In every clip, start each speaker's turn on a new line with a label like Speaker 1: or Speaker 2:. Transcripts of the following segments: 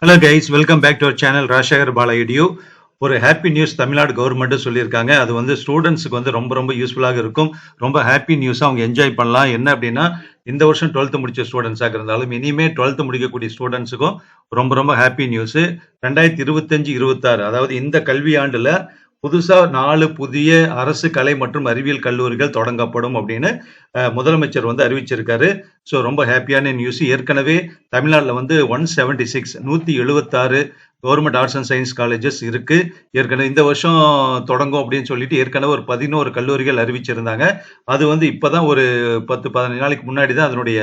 Speaker 1: Hello guys welcome back to our channel Rajasekar இடியோ ஒரு happy news Tamil Nadu government சொல்லியிருக்காங்க. அது வந்து ஸ்டூடெண்ட்ஸுக்கு வந்து ரொம்ப ரொம்ப யூஸ்ஃபுல்லாக இருக்கும். ரொம்ப ஹாப்பி நியூஸாக அவங்க என்ஜாய் பண்ணலாம். என்ன அப்படின்னா இந்த வருஷம் டுவெல்த்து முடிச்ச ஸ்டூடெண்ட்ஸாக இருந்தாலும் இனிமே டுவெல்த்து முடிக்கக்கூடிய ஸ்டூடெண்ட்ஸுக்கும் ரொம்ப ரொம்ப ஹாப்பி நியூஸு ரெண்டாயிரத்தி இருபத்தஞ்சு இருபத்தாறு அதாவது இந்த கல்வி ஆண்டில் புதுசாக நாலு புதிய அரசு கலை மற்றும் அறிவியல் கல்லூரிகள் தொடங்கப்படும் அப்படின்னு முதலமைச்சர் வந்து அறிவிச்சிருக்காரு. ஸோ ரொம்ப ஹாப்பியான நியூஸ் ஏற்கனவே தமிழ்நாட்டில் வந்து ஒன் செவன்டி சிக்ஸ் நூற்றி எழுபத்தாறு government arts and science colleges இருக்கு. ஏற்கனவே இந்த வருஷம் தொடங்கும் அப்படின்னு சொல்லிட்டு ஏற்கனவே ஒரு பதினோரு கல்லூரிகள் அறிவிச்சிருந்தாங்க. அது வந்து இப்போதான் ஒரு பத்து பதினஞ்சு நாளைக்கு முன்னாடி தான் அதனுடைய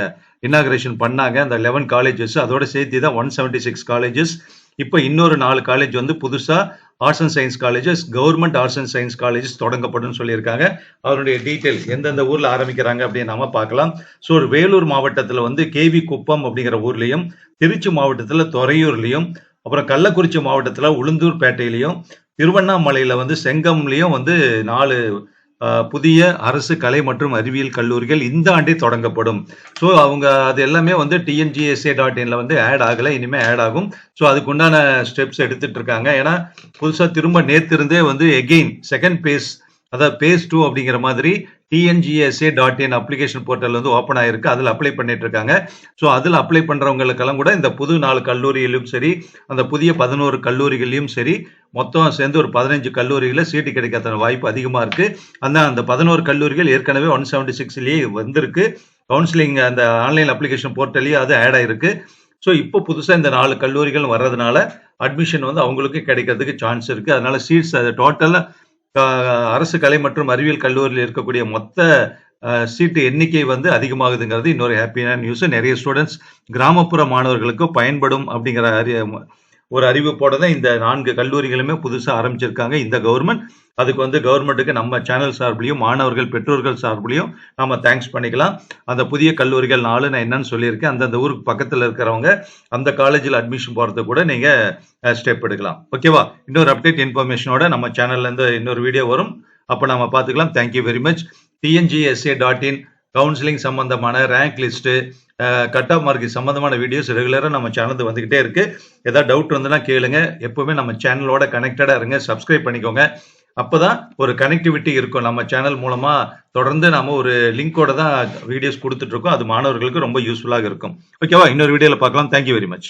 Speaker 1: இனாகிரேஷன் பண்ணாங்க. அந்த லெவன் காலேஜஸ் அதோட சேர்த்து தான் ஒன் செவன்டி சிக்ஸ் காலேஜஸ் இப்போ இன்னொரு நாலு காலேஜ் வந்து புதுசாக arts and science colleges government arts and science colleges தொடங்கப்படும் சொல்லியிருக்காங்க. அதனுடைய டீட்டெயில் எந்தெந்த ஊரில் ஆரம்பிக்கிறாங்க அப்படின்னு நாம பார்க்கலாம். ஸோ ஒரு வேலூர் மாவட்டத்தில் வந்து கேவி குப்பம் அப்படிங்கிற ஊர்லேயும் திருச்சி மாவட்டத்தில் துறையூர்லேயும் அப்புறம் கள்ளக்குறிச்சி மாவட்டத்தில் உளுந்தூர்பேட்டையிலையும் திருவண்ணாமலையில் வந்து செங்கம்லேயும் வந்து நாலு புதிய அரசு கலை மற்றும் அறிவியல் கல்லூரிகள் இந்த ஆண்டே தொடங்கப்படும். ஸோ அவங்க அது எல்லாமே வந்து டிஎன்ஜிஎஸ்ஏ டாட் இன்ல வந்து ஆட் ஆகலை இனிமே ஆட் ஆகும். ஸோ அதுக்குண்டான ஸ்டெப்ஸ் எடுத்துட்டு இருக்காங்க ஏன்னா புதுசாக திரும்ப நேத்திருந்தே வந்து எகெயின் செகண்ட் பேஸ் அதாவது பேஸ் டூ அப்படிங்கிற மாதிரி TNGSA dot in application portal வந்து ஓப்பன் ஆயிருக்கு. அதில் அப்ளை பண்ணிட்டு இருக்காங்க ஸோ அதில் அப்ளை பண்றவங்களுக்கெல்லாம் கூட இந்த புது நாலு கல்லூரியிலும் சரி அந்த புதிய பதினோரு கல்லூரிகளையும் சரி மொத்தம் சேர்ந்து ஒரு பதினஞ்சு கல்லூரிகளில் சீட்டு கிடைக்காத வாய்ப்பு அதிகமாக இருக்குது அந்த அந்த பதினோரு கல்லூரிகள் ஏற்கனவே ஒன் செவன்ட்டி சிக்ஸ்லேயே வந்திருக்கு. கவுன்சிலிங் அந்த ஆன்லைன் அப்ளிகேஷன் போர்ட்டல்லையே அது ஆட் ஆயிருக்கு. ஸோ இப்போ புதுசாக இந்த நாலு கல்லூரிகள் வர்றதுனால அட்மிஷன் வந்து அவங்களுக்கு கிடைக்கிறதுக்கு சான்ஸ் இருக்குது அதனால சீட்ஸ் அது டோட்டலாக அரசு கலை மற்றும் அறிவியல் கல்லூரியில் இருக்கக்கூடிய மொத்த சீட்டு எண்ணிக்கை வந்து அதிகமாகுதுங்கிறது இன்னொரு ஹாப்பியான நியூஸ் நிறைய ஸ்டூடெண்ட்ஸ் கிராமப்புற மாணவர்களுக்கு பயன்படும் அப்படிங்கிற அறி ஒரு அறிவிப்போட தான் இந்த நான்கு கல்லூரிகளுமே புதுசாக ஆரம்பிச்சிருக்காங்க. இந்த கவர்மெண்ட் அதுக்கு வந்து கவர்மெண்ட்டுக்கு நம்ம சேனல் சார்பிலையும் மாணவர்கள் பெற்றோர்கள் சார்பிலையும் நம்ம தேங்க்ஸ் பண்ணிக்கலாம். அந்த புதிய கல்லூரிகள் நாலு நான் என்னன்னு சொல்லியிருக்கேன். அந்தந்த ஊருக்கு பக்கத்தில் இருக்கிறவங்க அந்த காலேஜில் அட்மிஷன் போகிறது கூட நீங்கள் ஸ்டெப் எடுக்கலாம். ஓகேவா இன்னொரு அப்டேட் இன்ஃபர்மேஷனோட நம்ம சேனல்லேருந்து இன்னொரு வீடியோ வரும். அப்போ நம்ம பார்த்துக்கலாம். Thank you very much TNGSA dot in counselling சம்பந்தமான rank list cut off mark சம்மந்தமான வீடியோஸ் ரெகுலராக நம்ம சேனல் வந்துக்கிட்டே இருக்கு. ஏதாவது டவுட் வந்துன்னா கேளுங்க. எப்பவுமே நம்ம சேனலோட கனெக்டடாக இருங்க. சப்ஸ்கிரைப் பண்ணிக்கோங்க. அப்பதான் ஒரு கனெக்டிவிட்டி இருக்கும். நம்ம சேனல் மூலமா தொடர்ந்து நாம ஒரு லிங்கோட தான் வீடியோஸ் கொடுத்துட்டு இருக்கோம். அது மாணவர்களுக்கு ரொம்ப யூஸ்ஃபுல்லாக இருக்கும். ஓகேவா இன்னொரு வீடியோவில் பார்க்கலாம். Thank you very much